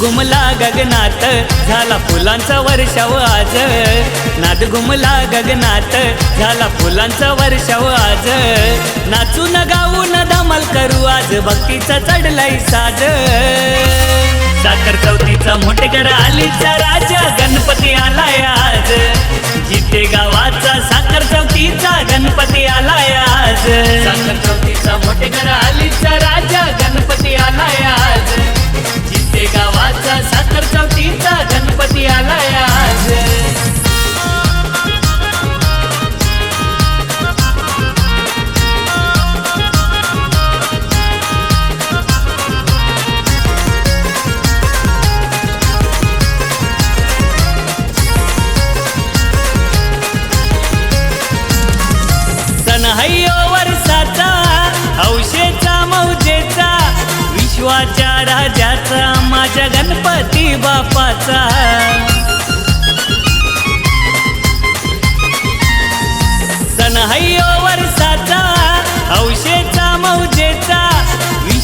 घुमला गगनात झाला फुलांचा वर्षाव आज. नाद घुमला गगनात झाला फुलांचा वर्षाव आज. नाचून गाऊन धमाल करू आज भक्तीचा चढलाय साज. साखर चौथीचा मोठेकर आलीचा राजा गणपती आलाय आज. जिथे गावाचा साखर चौथीचा गणपती आलाय आज. साखर चौथीचा मोठेकर मौजेचा विश्वाच्या राजाचा माझ्या गणपती बापाचा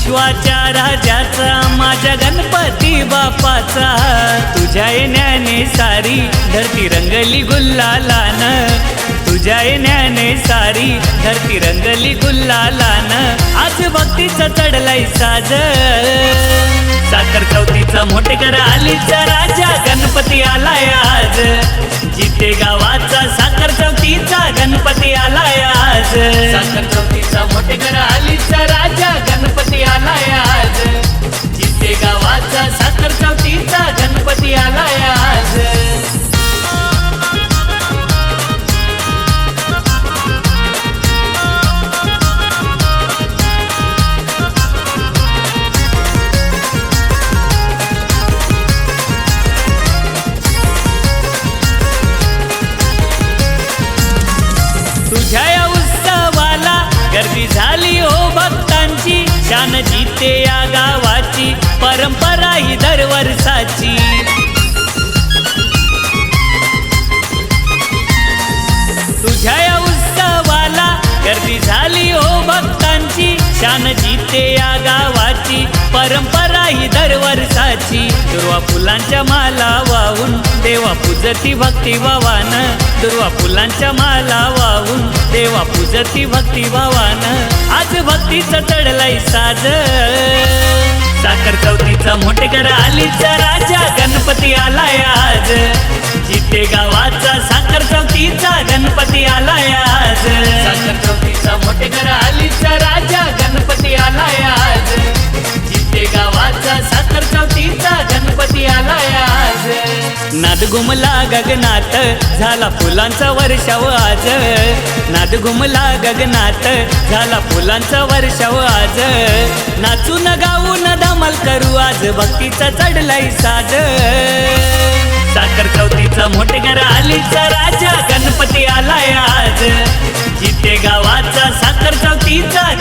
विश्वाच्या राजाचा माझ्या गणपती बापाचा तुझ्या येण्याने सारी धरती रंगली गुल्लालान तुझ्या येण्याने सारी धरती रंगली गुल्लालान आज भक्तीचा चढलाय साज साखर चौथीचा मोठे कर आलीचा राजा. गणपती आलाय आज. जिथे गावाचा साखर चौथीचा गणपती आलाय आज. साखर चौथीचा मोठेकर आलीचा भक्तांची शान जिते या गावाची परंपरा ही दरवर्षाची. शान जिते या गावाची परंपरा ही दरवर्षाची. दुर्वा फुलांच्या माला वाहून देवा पूजती भक्ती भावान. दुर्वा फुलांच्या माला वाहून देवा पूजती भक्ती भावान. आज भक्तीचं चढलाय साज. साखर चौथीचा मोठेकर आलीचा राजा गणपती आलाय आज. जिथे गावाचा साखर चौथीचा गणपती आलाय आज. साखर चौथीचा मोठेकर आलीचा घुमला गगनात. झाला फुलांचा वर्षाव आज. नाद घुमला गगनात. झाला फुलांचा वर्षाव आज. नाचून गाऊन धमाल करू आज. भक्तीचा चढलाय साज. साखर चौथीचा मोठेकर आलीचा राजा. गणपती आलाय आज. जिथे गावाचा साखर चौथीचा